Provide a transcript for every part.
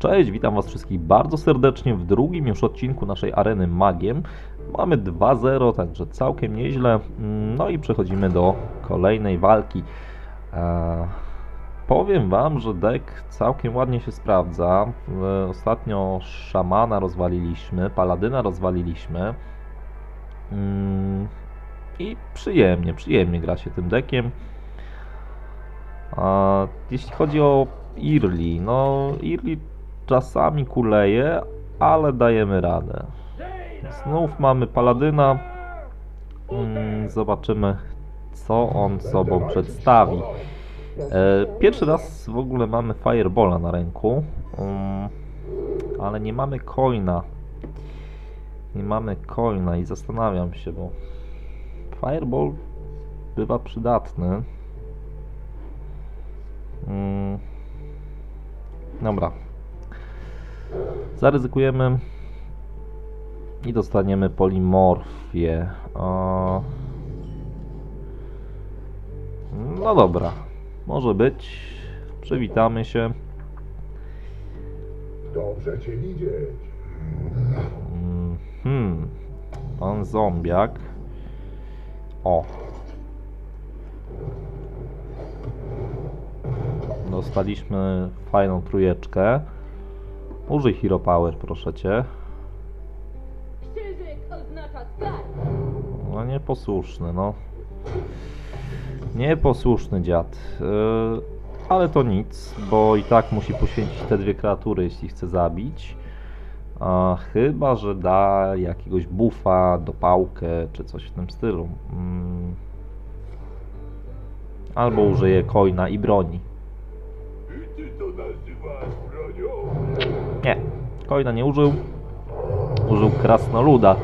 Cześć, witam Was wszystkich bardzo serdecznie w drugim już odcinku naszej areny Magiem. Mamy 2-0, także całkiem nieźle. No i przechodzimy do kolejnej walki. Eee, powiem Wam, że deck całkiem ładnie się sprawdza. E, Ostatnio szamana rozwaliliśmy, paladyna rozwaliliśmy. Mm, I przyjemnie, przyjemnie gra się tym deckiem. A jeśli chodzi o Irli, no Irli czasami kuleje, ale dajemy radę. Znów mamy Paladyna. Mm, Zobaczymy, co on sobą przedstawi. E, Pierwszy raz w ogóle mamy Firebola na ręku, mm, ale nie mamy coina. Nie mamy coina i zastanawiam się, bo Fireball bywa przydatny. Mm. Dobra. Zaryzykujemy i dostaniemy polimorfię. O... No dobra. Może być. Przywitamy się. Dobrze cię widzieć. Hmm. Pan zombiak. O. Dostaliśmy fajną trójeczkę. Użyj Hero Power, proszę cię. Krzyżyk oznacza skarb. No nieposłuszny, no. Nieposłuszny dziad. Yy, ale to nic, bo i tak musi poświęcić te dwie kreatury, jeśli chce zabić. A, chyba, że da jakiegoś buffa, dopałkę, czy coś w tym stylu. Mm. Albo użyje coina i broni. I ty to nazywasz? Nie, coina nie użył. Użył krasnoluda,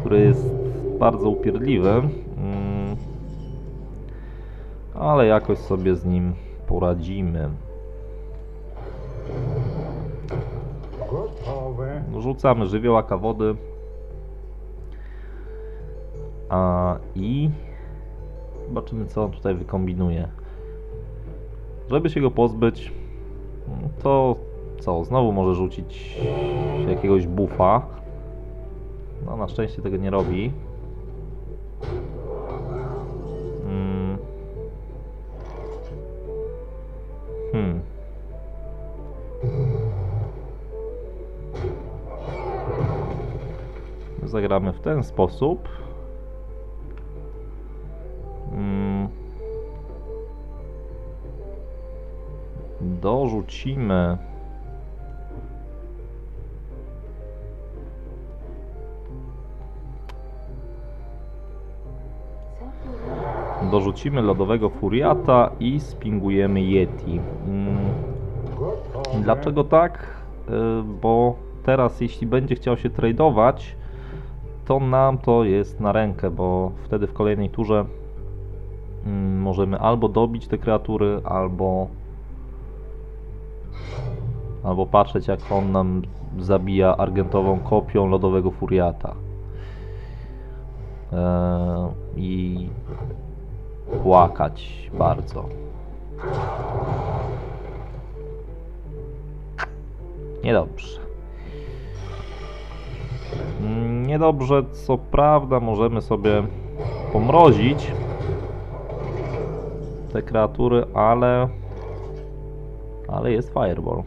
który jest bardzo upierdliwy. Mm. Ale jakoś sobie z nim poradzimy. Rzucamy żywiołaka wody. A i zobaczymy co on tutaj wykombinuje. Żeby się go pozbyć, to co? Znowu może rzucić jakiegoś buffa. No na szczęście tego nie robi. Mm. Hmm. Zagramy w ten sposób. Mm. Dorzucimy dorzucimy lodowego furiata i spingujemy Yeti. Mm. Dlaczego tak? Y, Bo teraz jeśli będzie chciał się tradeować, to nam to jest na rękę, bo wtedy w kolejnej turze mm, możemy albo dobić te kreatury, albo albo patrzeć jak on nam zabija argentową kopią lodowego furiata. Eee, I płakać bardzo. Niedobrze. Niedobrze, co prawda możemy sobie pomrozić te kreatury, ale ale jest fireball.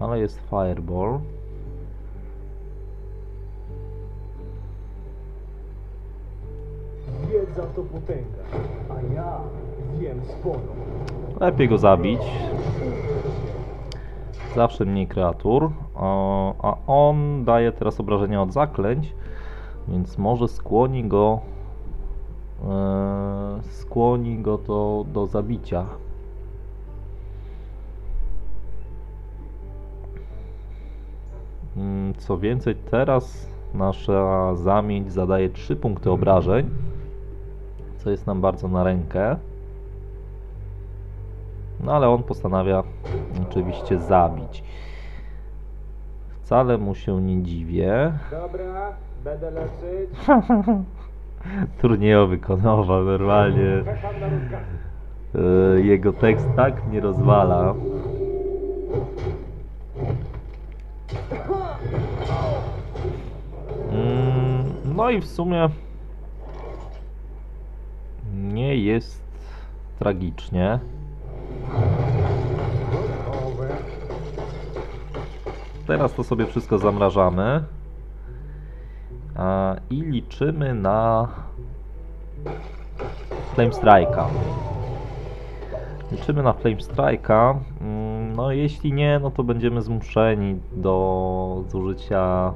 Ale jest fireball. Wiedza to potęga, a ja wiem sporo. Lepiej go zabić. Zawsze mniej kreatur. A on daje teraz obrażenia od zaklęć, więc może skłoni go. E, skłoni go to do zabicia. Mm, Co więcej, teraz nasza zamieć zadaje 3 punkty obrażeń, co jest nam bardzo na rękę. No ale on postanawia oczywiście zabić. Wcale mu się nie dziwię. Dobra, będę leczyć. normalnie. E, Jego tekst tak mnie rozwala. Mm, No i w sumie nie jest tragicznie. Teraz to sobie wszystko zamrażamy. I liczymy na Flame Strike'a. Liczymy na Flame Strike'a. Mm, No jeśli nie, no to będziemy zmuszeni do zużycia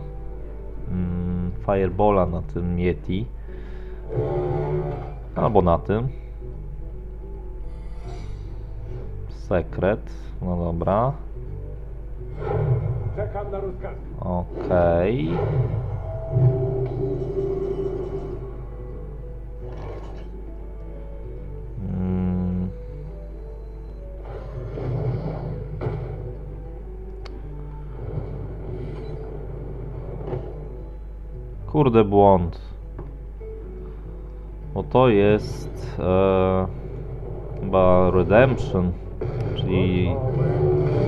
mm, Firebola na tym Yeti. Albo na tym. Sekret. No dobra. Czekam na rozkaz. Okej. Mm. Kurde błąd. Bo to jest e, chyba Redemption, czyli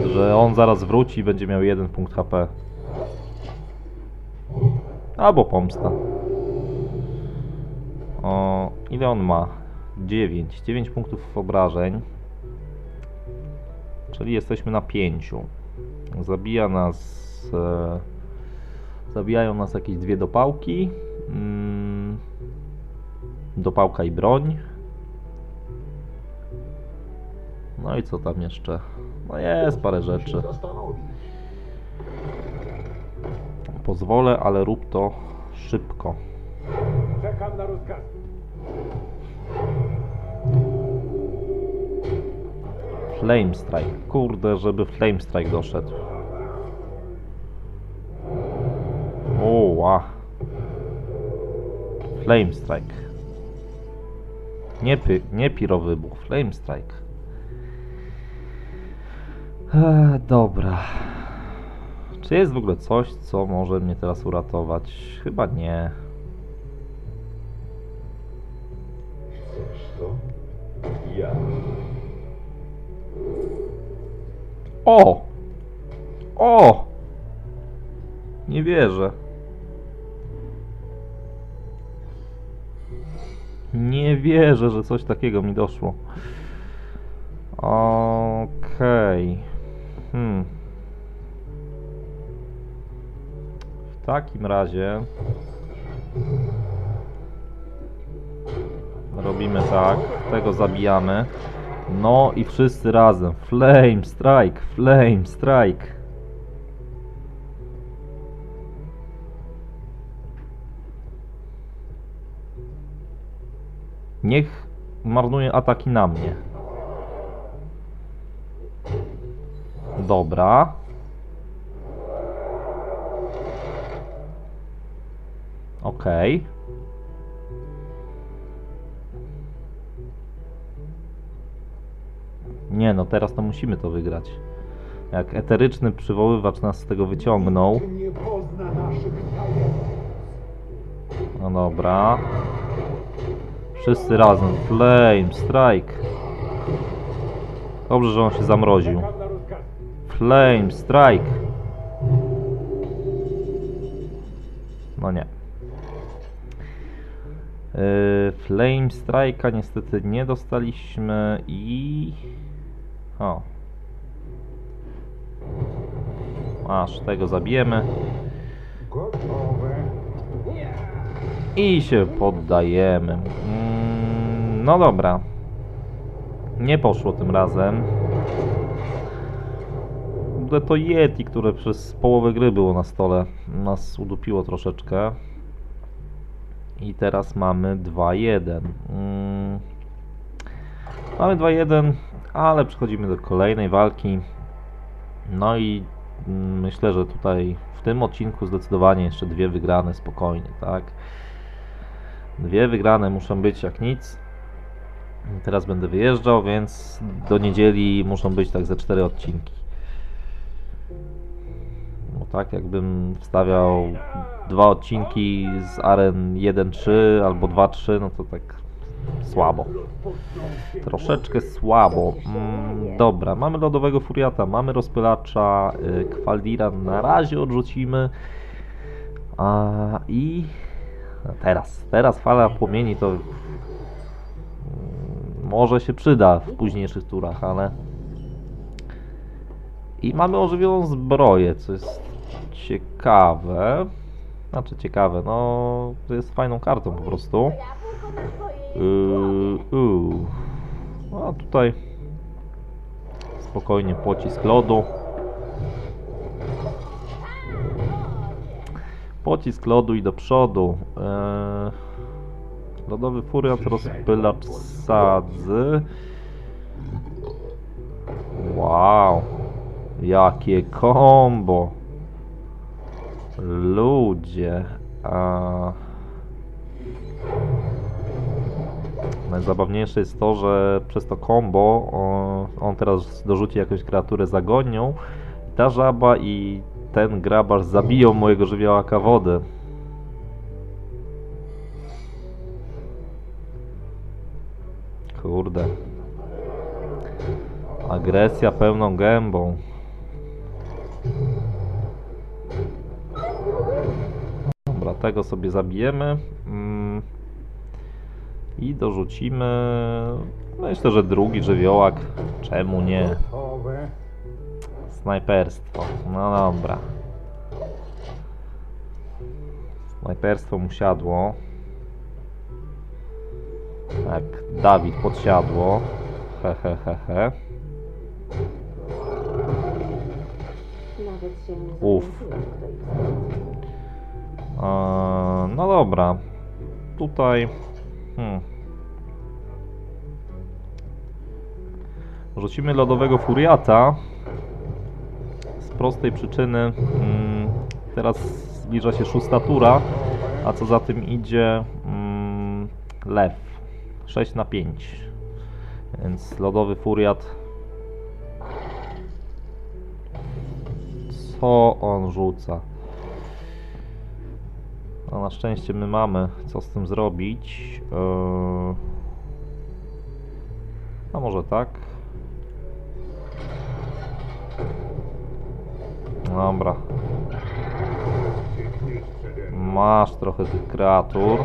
że on zaraz wróci i będzie miał jeden punkt HP. Albo pomsta. O, ile on ma? 9. 9 punktów obrażeń. Czyli jesteśmy na 5. Zabija nas. E, zabijają nas jakieś dwie dopałki. Mm, dopałka i broń. No i co tam jeszcze? No jest parę rzeczy. Pozwolę, ale rób to szybko. Czekam na rozkaz. Flame Strike. Kurde, żeby Flame Strike doszedł. Oła. Flame Strike. Nie, py, nie pirowybuch, Flame Strike. Eee, dobra. Czy jest w ogóle coś, co może mnie teraz uratować? Chyba nie. Chcesz to? Ja. O! O! Nie wierzę. Wierzę, że coś takiego mi doszło. Okej. Hmm. W takim razie robimy tak, tego zabijamy. No i wszyscy razem. Flame strike, flame strike. Niech marnuje ataki na mnie. Dobra. Okej. Nie no, teraz to musimy to wygrać. Jak eteryczny przywoływacz nas z tego wyciągnął. No dobra. Wszyscy razem. Flame, strike. Dobrze, że on się zamroził. Flame, strike. No nie. Yy, Flame Strike'a niestety nie dostaliśmy i... O. Aż tego zabijemy. I się poddajemy. Mm, no dobra. Nie poszło tym razem. Kurde, To Yeti, które przez połowę gry było na stole, nas udupiło troszeczkę. I teraz mamy 2-1. Mm. Mamy 2-1, ale przechodzimy do kolejnej walki. No i mm, myślę, że tutaj w tym odcinku zdecydowanie jeszcze dwie wygrane spokojnie, tak? Dwie wygrane muszą być jak nic. Teraz będę wyjeżdżał, więc do niedzieli muszą być tak ze cztery odcinki. Bo tak? Jakbym wstawiał dwa odcinki z Aren 1.3 albo 2.3, no to tak słabo. Troszeczkę słabo. Mm, dobra, mamy lodowego furiata, mamy rozpylacza, y, Kwaldira na razie odrzucimy. A, I teraz, teraz fala płomieni to może się przyda w późniejszych turach, ale i mamy ożywioną zbroję, co jest ciekawe. Znaczy ciekawe, no to jest fajną kartą po prostu. Yy, yy. Tutaj spokojnie pocisk lodu. Pocisk lodu i do przodu. Eee, lodowy furiat, rozpylacz sadzy. Wow. Jakie kombo. Ludzie. A... Najzabawniejsze jest to, że przez to combo on, on teraz dorzuci jakąś kreaturę zagonią. Ta żaba i ten grabarz zabiją mojego żywiołaka wody. Kurde. Agresja pełną gębą. Dobra, tego sobie zabijemy. Mm. I dorzucimy. Myślę, że drugi żywiołak. Czemu nie? Snajperstwo. No dobra. Snajperstwo mu siadło. Tak, Dawid podsiadło. He, he, he, he. Nawet się nie Uf. zorientuję, kto jest. Eee, no dobra. Tutaj. Hmm. Rzucimy lodowego furiata. Z prostej przyczyny. Mm, teraz zbliża się szósta tura. A co za tym idzie. Mm, lew. 6 na 5. Więc lodowy furiat. Co on rzuca? No na szczęście my mamy co z tym zrobić. Yy... A może tak? Dobra. Masz trochę tych kreatur.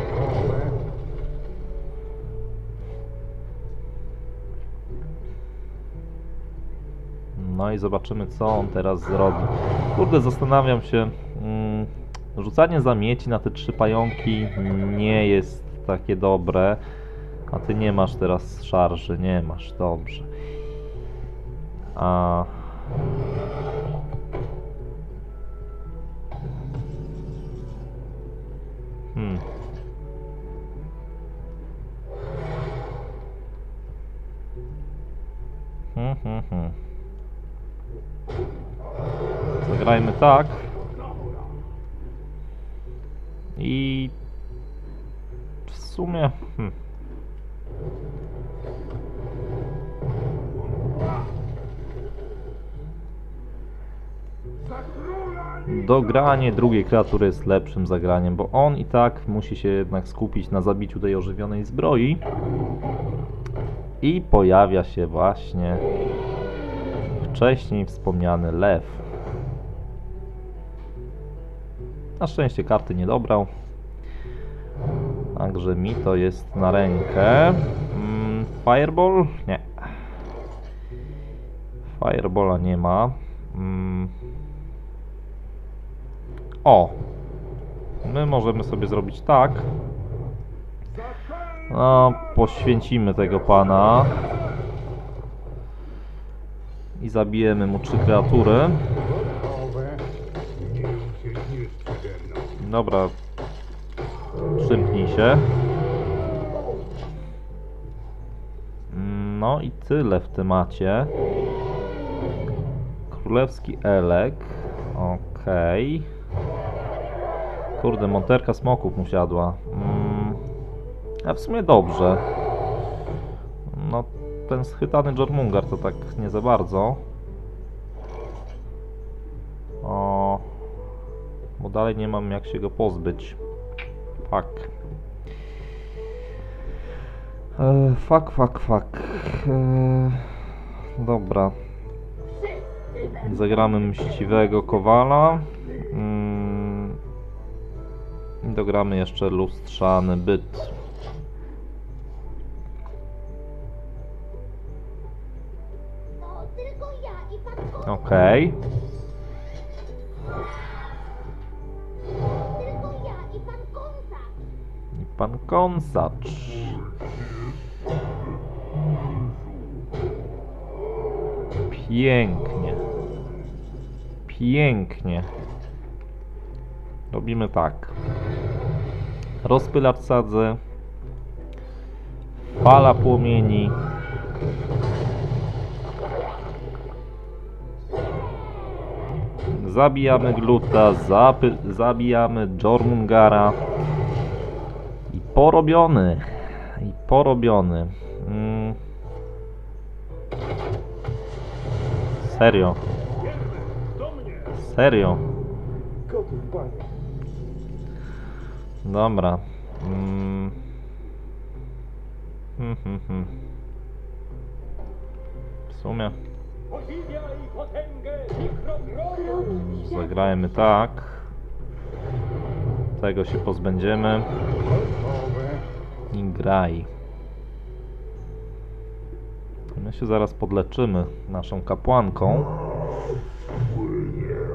No i zobaczymy co on teraz zrobi. Kurde, zastanawiam się. Mm, rzucanie zamieci na te trzy pająki nie jest takie dobre. A ty nie masz teraz szarży, nie masz, dobrze. A... Hmm. Hmm, hmm, hmm. Zagrajmy tak. I w sumie. Nie Dogranie drugiej kreatury jest lepszym zagraniem, bo on i tak musi się jednak skupić na zabiciu tej ożywionej zbroi. I pojawia się właśnie wcześniej wspomniany lew. Na szczęście karty nie dobrał. Także mi to jest na rękę. Mm, Fireball? Nie. Firebola nie ma. Mm. O! My możemy sobie zrobić tak. No, poświęcimy tego pana. I zabijemy mu trzy kreatury. Dobra. Przymknij się. No i tyle w temacie. Królewski Elek. Okej. Kurde, monterka smoków mu siadła. Mm. A w sumie dobrze. No, ten schytany Jormungar to tak nie za bardzo. Dalej nie mam jak się go pozbyć. Fuck. E, fuck, fuck, fuck. E, dobra. Zagramy mściwego kowala. Mm, i dogramy jeszcze lustrzany byt. Kon. Okej. Tylko pan kąsacz. Pięknie. Pięknie. Robimy tak. Rozpylacz sadzę. Fala płomieni. Zabijamy Gluta, zabijamy Jormungara. Porobiony. I porobiony. Mm. Serio. Serio. Dobra. Mm. Hmm, hmm, hmm. W sumie zagrajmy tak. Tego się pozbędziemy. I. My się zaraz podleczymy naszą kapłanką.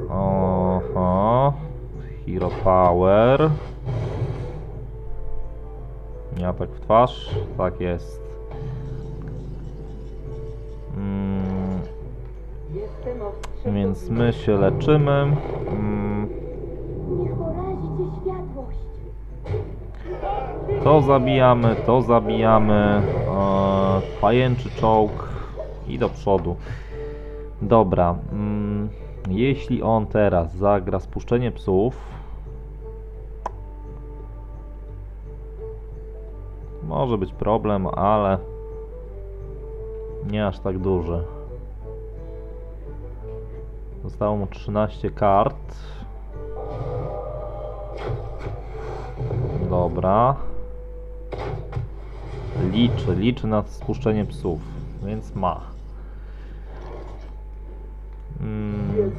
Oho. Hero Power. Nie atak w twarz. Tak jest. Mm, więc my się leczymy. Mm, Niech porazi cię światłość. To zabijamy, to zabijamy. E, pajęczy czołg i do przodu. Dobra. Mm, jeśli on teraz zagra spuszczenie psów. Może być problem, ale nie aż tak duży. Zostało mu 13 kart. Dobra. Liczy, liczy na spuszczenie psów, więc ma. Mm,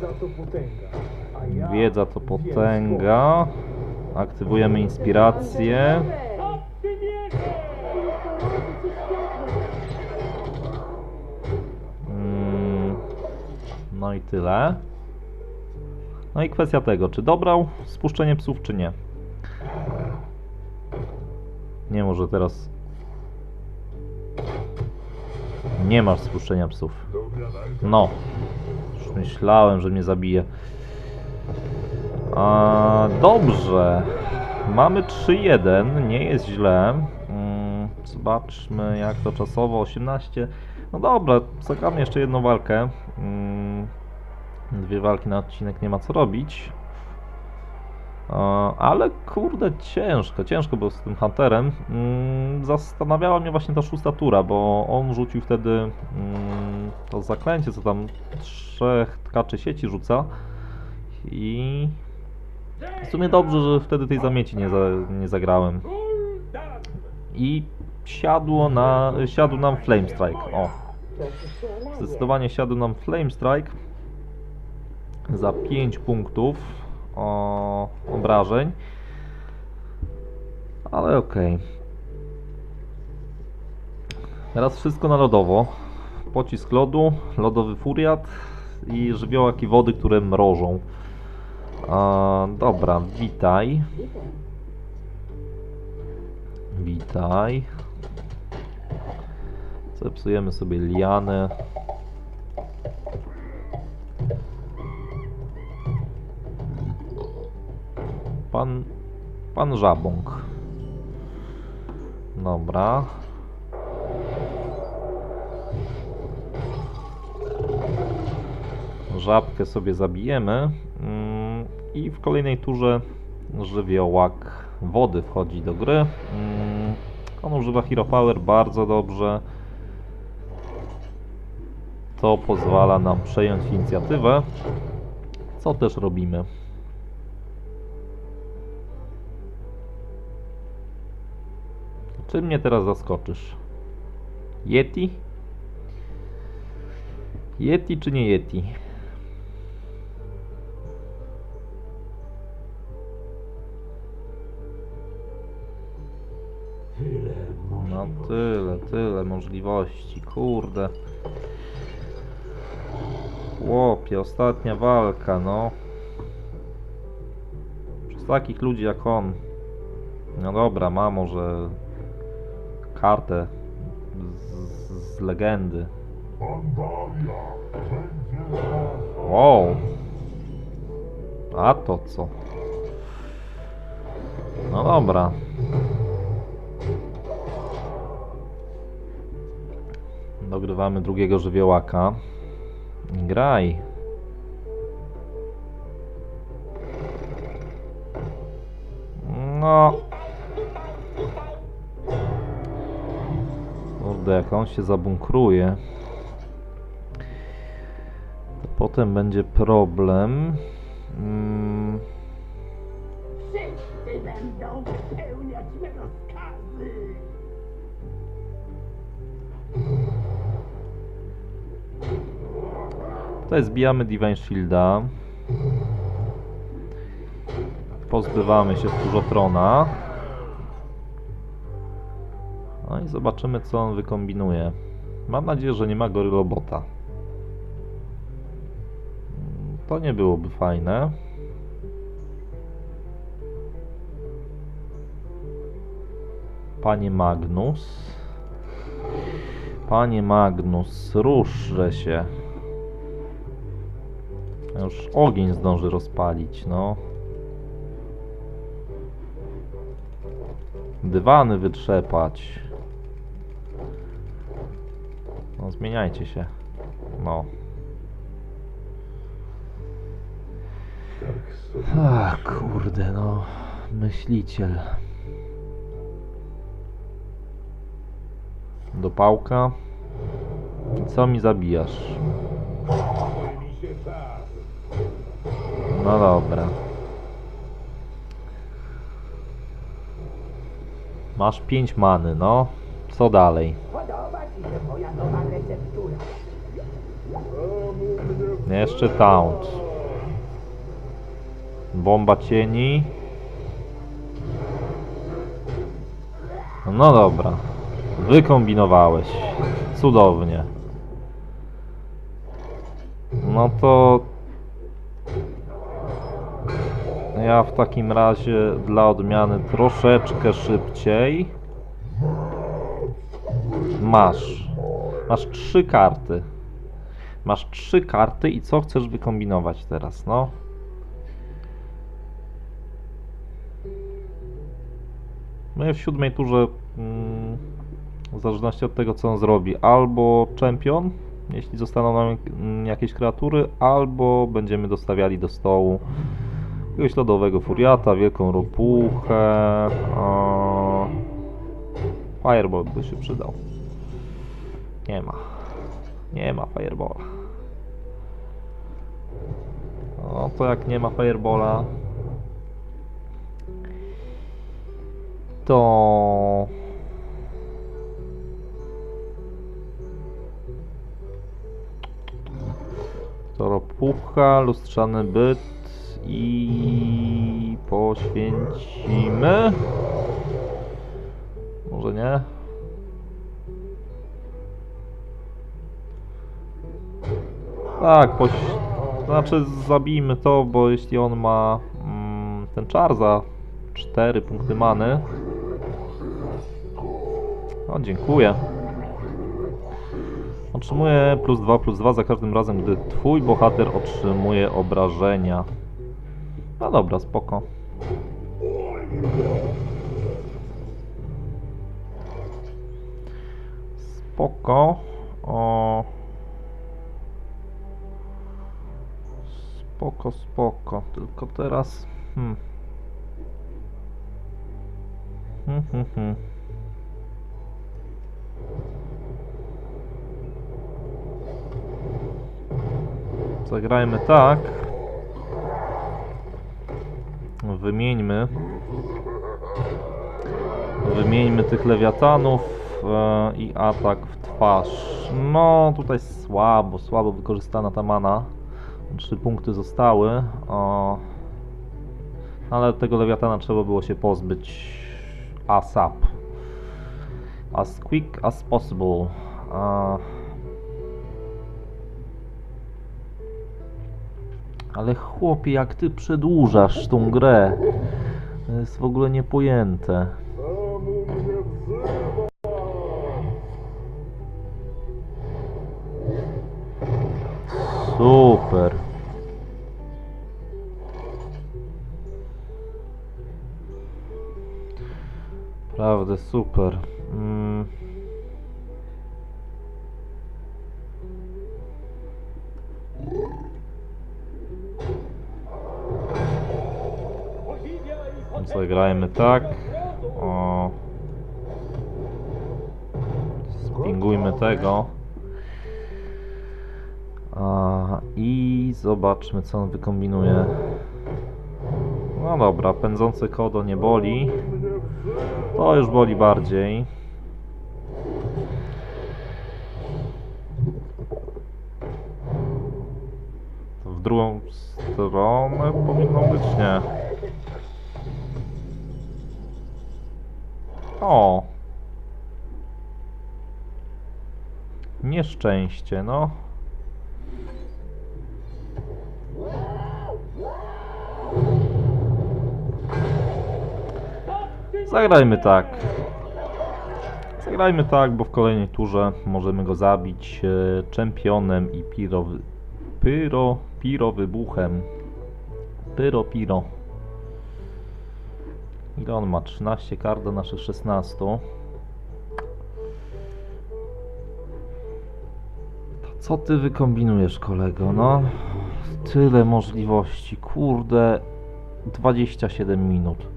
Wiedza to potęga. Aktywujemy inspirację. Mm, no i tyle. No i kwestia tego, czy dobrał spuszczenie psów, czy nie. Nie może teraz. Nie masz spuszczenia psów. No. Już myślałem, że mnie zabije. A, dobrze. Mamy 3-1, nie jest źle. Mm, zobaczmy jak to czasowo. 18. No dobra, zagramy jeszcze jedną walkę. Mm, dwie walki na odcinek nie ma co robić. Ale kurde, ciężko, ciężko było z tym Hunterem. Mm, zastanawiała mnie właśnie ta szósta tura, bo on rzucił wtedy mm, to zaklęcie, co tam trzech tkaczy sieci rzuca. I w sumie dobrze, że wtedy tej zamieci nie, za, nie zagrałem. I siadło na, siadł nam Flame Strike. O, zdecydowanie siadł nam Flame Strike za 5 punktów o, obrażeń. Ale okej. Teraz wszystko na lodowo. Pocisk lodu, lodowy furiat i żywiołaki wody, które mrożą. Dobra, witaj. Witaj. Zepsujemy sobie lianę. Pan... Pan Żabąk. Dobra. Żabkę sobie zabijemy. Mm, I w kolejnej turze żywiołak wody wchodzi do gry. Mm, On używa Hero Power bardzo dobrze. To pozwala nam przejąć inicjatywę. Co też robimy. Czy mnie teraz zaskoczysz? Yeti? Yeti czy nie Yeti? No tyle, tyle możliwości, kurde. Chłopie, ostatnia walka, no. Przez takich ludzi jak on. No dobra, ma może kartę z, z legendy. Wow. A to co? No dobra. Dogrywamy drugiego żywiołaka. Graj. No. Kurde, jak on się zabunkruje, to potem będzie problem. Mm, Wszyscy będą spełniać me rozkazy. Tutaj zbijamy Divine Shielda. Pozbywamy się Kurzotrona. No i zobaczymy co on wykombinuje. Mam nadzieję, że nie ma gorylobota. Mm, To nie byłoby fajne. Panie Magnus. Panie Magnus, ruszże się. Już ogień zdąży rozpalić, no. Dywany wytrzepać. Zmieniajcie się. No. Ach, kurde, no. Myśliciel. Do pałka. Co mi zabijasz? No dobra. Masz 5 many, no. Co dalej? Jeszcze taunt. Bomba cieni. No dobra. Wykombinowałeś. Cudownie. No to... Ja w takim razie dla odmiany troszeczkę szybciej. Masz. Masz trzy karty. Masz trzy karty i co chcesz wykombinować teraz, no? No w siódmej turze, mm, w zależności od tego co on zrobi, albo czempion, jeśli zostaną nam jakieś kreatury, albo będziemy dostawiali do stołu jakiegoś lodowego furiata, wielką ropuchę, o... Fireball by się przydał. Nie ma. Nie ma Firebola. No to jak nie ma Firebola to to ropucha, lustrzany byt i poświęcimy może nie? Tak, poś... znaczy zabijmy to, bo jeśli on ma mm, ten czar za 4 punkty many. O, dziękuję. Otrzymuje plus 2 plus 2 za każdym razem, gdy twój bohater otrzymuje obrażenia. No dobra, spoko. Spoko. O... Spoko, spoko. Tylko teraz... Hmm. Hmm, hmm, hmm. Zagrajmy tak. Wymieńmy. Wymieńmy tych lewiatanów e, i atak w twarz. No, tutaj słabo, słabo wykorzystana ta mana. Trzy punkty zostały. O, ale tego lewiatana trzeba było się pozbyć ASAP. As quick as possible. Ale chłopie, jak ty przedłużasz tą grę? To jest w ogóle niepojęte. Super. Prawda, super. Mm. Zagrajmy tak. O. Spingujmy tego. Zobaczmy co on wykombinuje. No dobra, pędzący kodo nie boli. To już boli bardziej. W drugą stronę powinno być nie. O! Nieszczęście, no. Zagrajmy tak. Zagrajmy tak, bo w kolejnej turze możemy go zabić e, czempionem i piro, pyro, piro wybuchem. Pyro, piro. Ile on ma? 13 kart do naszych 16. To co ty wykombinujesz, kolego? No, tyle możliwości. Kurde, 27 minut.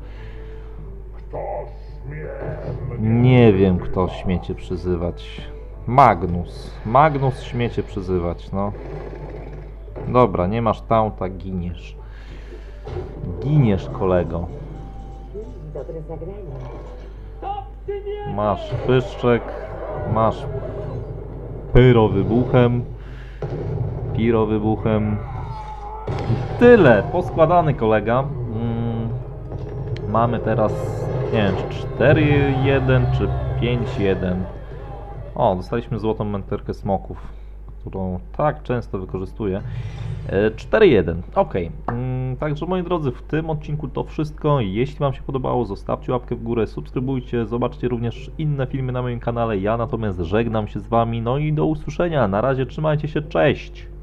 Nie wiem, kto śmiecie przyzywać. Magnus. Magnus śmiecie przyzywać, no. Dobra, nie masz taunta, giniesz. Giniesz, kolego. Masz pyszczek, masz pyro wybuchem, piro wybuchem. Tyle, poskładany kolega. Mm, mamy teraz, nie wiem, czy 4-1 czy 5-1. O, dostaliśmy złotą menterkę smoków, którą tak często wykorzystuję. E, 4-1, ok. Mm, Także moi drodzy, w tym odcinku to wszystko. Jeśli Wam się podobało, zostawcie łapkę w górę, subskrybujcie, zobaczcie również inne filmy na moim kanale. Ja natomiast żegnam się z Wami, no i do usłyszenia. Na razie trzymajcie się, cześć!